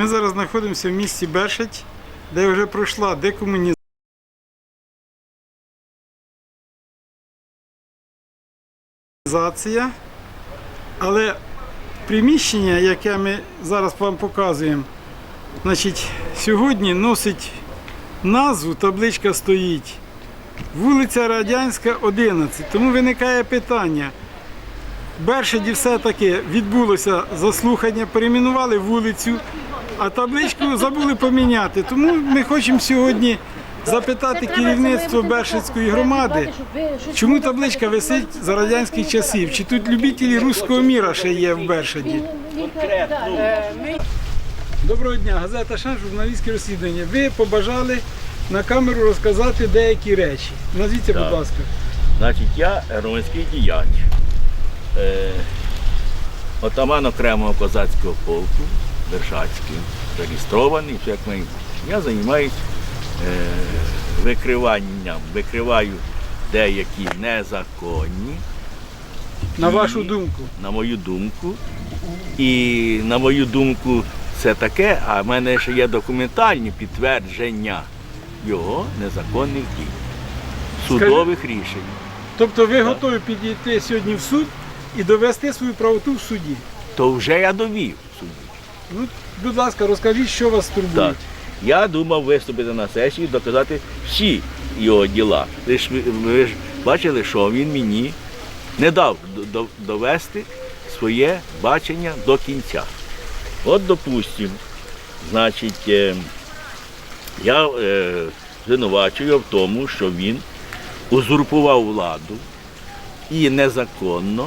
Ми зараз знаходимося в місті Бершать, де вже пройшла декомунізація. Але приміщення, яке ми зараз вам показуємо, значить, сьогодні носить назву, табличка стоїть. Вулиця Радянська, 11. Тому виникає питання. Бершаді все-таки відбулося заслухання, перейменували вулицю, а табличку забули поміняти. Тому ми хочемо сьогодні запитати керівництво Бершицької громади, чому табличка висить за радянських часів? Чи тут любителі руського міра ще є в Бершаді? Доброго дня, газета Шан, журналістське розслідування. Ви побажали на камеру розказати деякі речі. Назвіться, будь ласка. Значить, я громадський діяч, е, отаман окремого козацького полку, Вершацький, зареєстрований, все як бути. Я займаюся е, викриванням, викриваю деякі незаконні, На І- вашу думку. на мою думку. І на мою думку, це таке, а в мене ще є документальні підтвердження його незаконних дій, судових рішень. Тобто ви готові підійти сьогодні в суд і довести свою правоту в суді. То вже я довів. Ну, будь ласка, розкажіть, що вас турбує. Так. Я думав виступити на сесії, доказати всі його діла. Ви ж, ви ж бачили, що він мені не дав до- до- довести своє бачення до кінця. От, допустимо, значить, е, я е, звинувачую в тому, що він узурпував владу і незаконно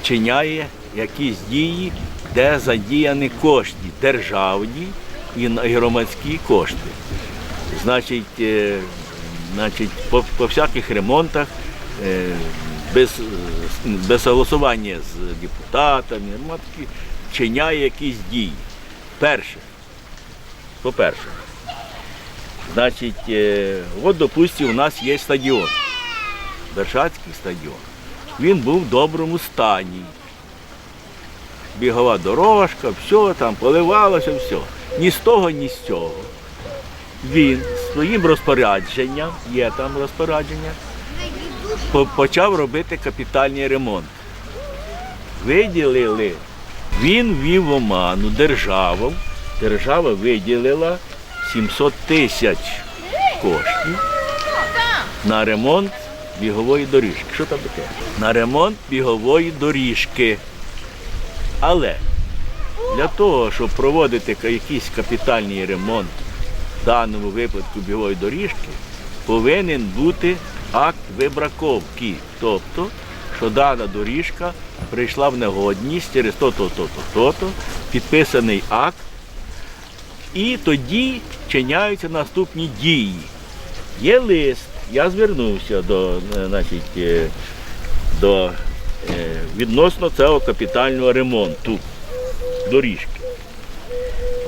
вчиняє якісь дії, де задіяні кошти державні і громадські кошти. Значить, е, значить по, по всяких ремонтах е, без, без согласування з депутатами, громадські, вчиняє якісь дії. Перше, по-перше, значить, е, от, допустимо, у нас є стадіон, Бершацький стадіон. Він був в доброму стані. Бігова дорожка, все там поливалося, все. Ні з того, ні з цього. Він своїм розпорядженням, є там розпорядження, почав робити капітальний ремонт. Виділили, він ввів в оману державу. Держава виділила 700 тисяч коштів на ремонт бігової доріжки. Що там таке? На ремонт бігової доріжки. Але для того, щоб проводити якийсь капітальний ремонт в даному випадку бігової доріжки, повинен бути акт вибраковки. Тобто, що дана доріжка прийшла в негодність через то-то, то-то, то-то, підписаний акт, і тоді вчиняються наступні дії. Є лист, я звернувся до, е, значить, е, до відносно цього капітального ремонту доріжки.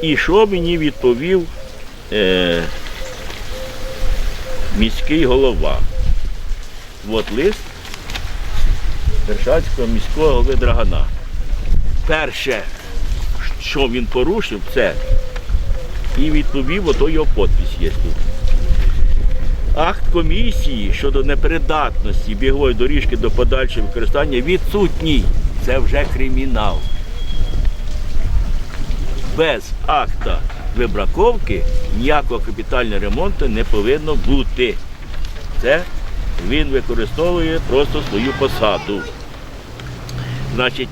І що мені відповів е, міський голова? От лист Вершацького міського голови Драгана. Перше, що він порушив, це і відповів, ото його підпис є тут. Акт комісії щодо непридатності бігової доріжки до подальшого використання відсутній. Це вже кримінал. Без акта вибраковки ніякого капітального ремонту не повинно бути. Це він використовує просто свою посаду. Значить,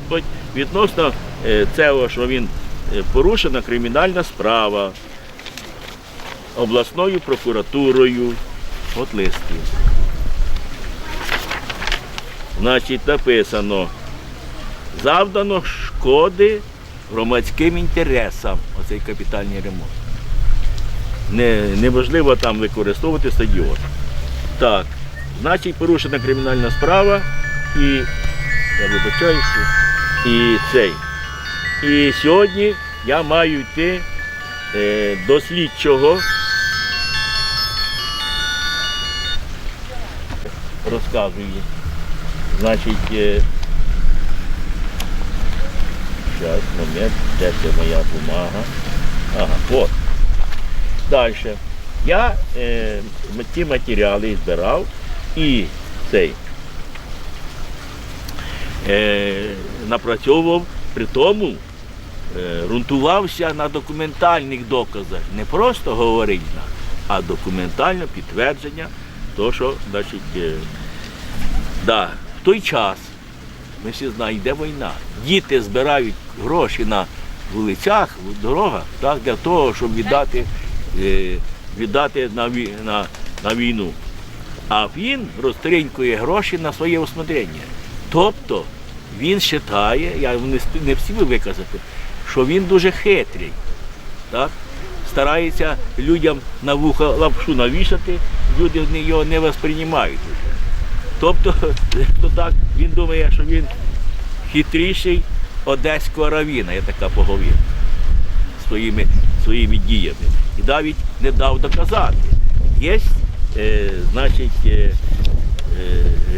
відносно е, цього, що він е, порушена кримінальна справа обласною прокуратурою. От листи. Значить, написано, завдано шкоди громадським інтересам, оцей капітальний ремонт. Не, неможливо там використовувати стадіон. Так, значить, порушена кримінальна справа і я вибачаюся, і цей. І сьогодні я маю йти е, до слідчого. Розказую. Значить, е, зараз, момент, де це моя бумага. Ага, от. Далі. Я е, ті матеріали збирав і цей е, напрацьовував, при тому е, ґрунтувався на документальних доказах. Не просто говорить, а документальне підтвердження того, що значить, е, да, в той час, ми всі знаємо, йде війна. Діти збирають гроші на вулицях, дорогах, так, для того, щоб віддати, е, віддати на, на, на війну. А він розтринькує гроші на своє усмотрення. Тобто він вважає, я не, не всі виказати, що він дуже хитрий. Так? Старається людям на вуха лапшу навішати, люди його не восприймають. Уже. Тобто, то так, він думає, що він хитріший одеського равіна, я така поговір, своїми, своїми діями. І навіть не дав доказати. Є, е, значить, е, е,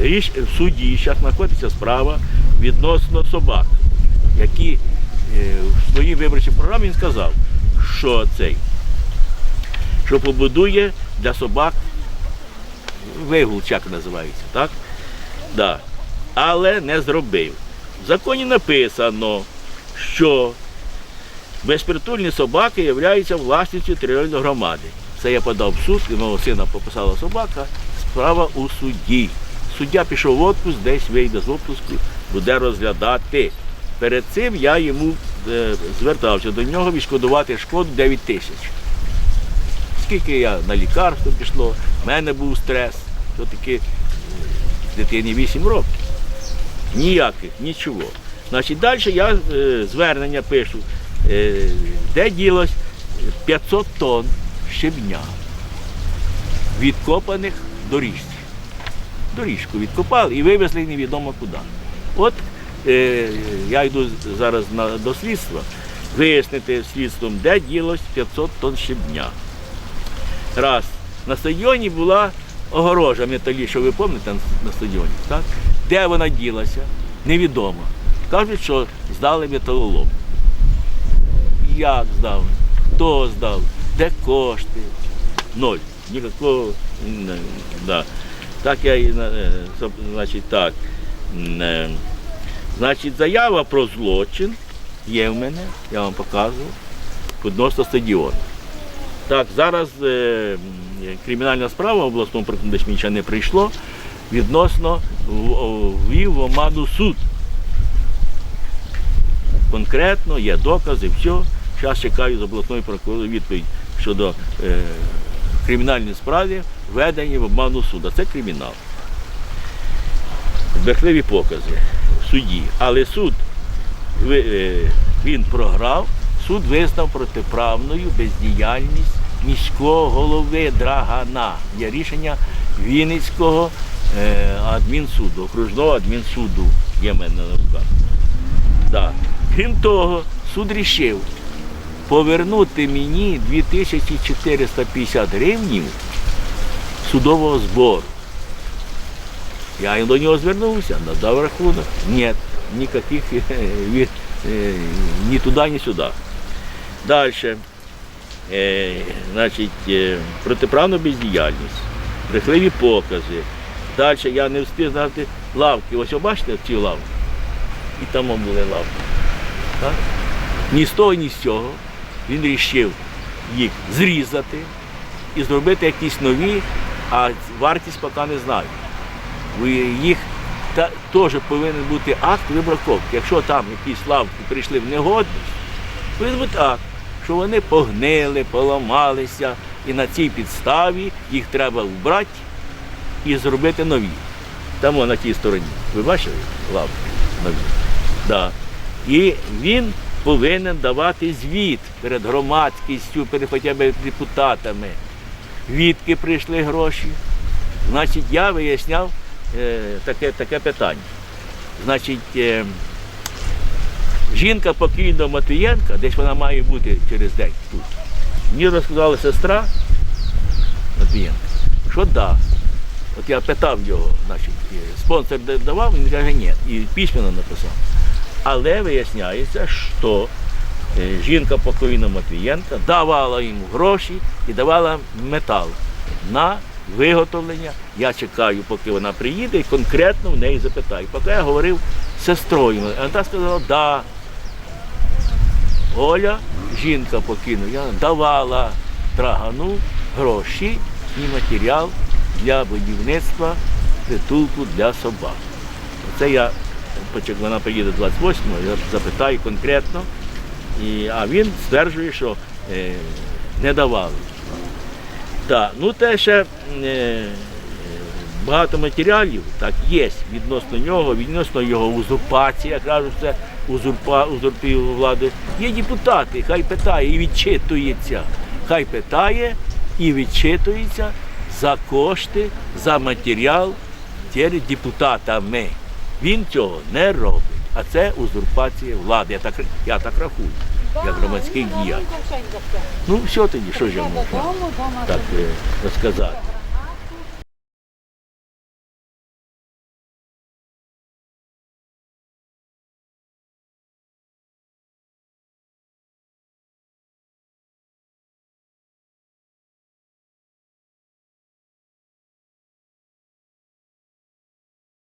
ріш, в суді зараз знаходиться справа відносно собак, які е, в своїй виборчій програмі він сказав, що цей, що побудує для собак вигул, як називається, так? Да. Але не зробив. В законі написано, що безпритульні собаки являються власністю територіальної громади. Це я подав в суд, і мого сина пописала собака, справа у суді. Суддя пішов в отпуск, десь вийде з отпуску, буде розглядати. Перед цим я йому е, звертався до нього відшкодувати шкоду 9 тисяч. Скільки я на лікарство пішло, в мене був стрес, то таки е, дитині 8 років. Ніяких, нічого. Значить, далі я е, звернення пишу, е, де ділось 500 тонн щебня, відкопаних доріжці. Доріжку відкопали і вивезли невідомо куди. От е, я йду зараз на, до слідства, вияснити слідством, де ділось 500 тонн щебня. Раз. На стадіоні була огорожа металі, що ви пам'ятаєте на стадіоні, так? Де вона ділася? Невідомо. Кажуть, що здали металолом. Як здав? Хто здав? Де кошти? Ноль. Ніякого. Да. Так я і е, значить так. е, Значить, заява про злочин є в мене, я вам показував, відносно стадіону. Так, зараз е, кримінальна справа в обласному ще не прийшло. Відносно ввів в оману суд. Конкретно є докази, все. Зараз чекаю з обласної прокуратури відповідь щодо е, кримінальної справи, введення в обману суду. Це кримінал. Брехливі покази в суді. Але суд е, він програв, суд визнав протиправною бездіяльність міського голови Драгана. Є рішення Вінницького е, адмінсуду, окружного адмінсуду є мене на руках. Да. Крім того, суд рішив повернути мені 2450 гривнів судового збору. Я до нього звернувся, надав рахунок. Ні, ніяких е, е, ні туди, ні сюди. Далі. Е, значить, е, протиправна бездіяльність, брехливі покази. Далі я не встиг знати лавки. Ось ви бачите ці лавки? І там були лавки. Так? Ні з того, ні з цього він вирішив їх зрізати і зробити якісь нові, а вартість поки не знаю. Їх та, теж повинен бути акт вибраковки. Якщо там якісь лавки прийшли в негодність, повинен бути акт, що вони погнили, поламалися, і на цій підставі їх треба вбрати і зробити нові. Там на тій стороні. Ви бачили лавки нові? Да. І він повинен давати звіт перед громадськістю, перед хоча б депутатами. Відки прийшли гроші. Значить, я виясняв е, таке, таке питання. Значить, е, жінка покійного Матвієнка, десь вона має бути через день тут. Мені розказала сестра Матвієнка, що да. От я питав його, значить, е, спонсор давав, він каже, ні. І письменно написав. Але виясняється, що е, жінка покойна Матвієнка давала йому гроші і давала метал на виготовлення. Я чекаю, поки вона приїде і конкретно в неї запитаю. Поки я говорив з сестрою, вона сказала, да. Оля, жінка покинула, давала трагану гроші і матеріал для будівництва притулку для собак. Це я, вона приїде 28-го, я запитаю конкретно, і, а він стверджує, що е, не давали. Так, ну те ще е, багато матеріалів так, є відносно нього, відносно його узурпації, я кажу, це узурпа, узурпів влади. Є депутати, хай питає і відчитується. Хай питає і відчитується за кошти, за матеріал перед депутатами. Він цього не робить. А це узурпація влади. Я так, я так рахую, як громадський діяч. Ну, все тоді, що ж я можу так е, розказати.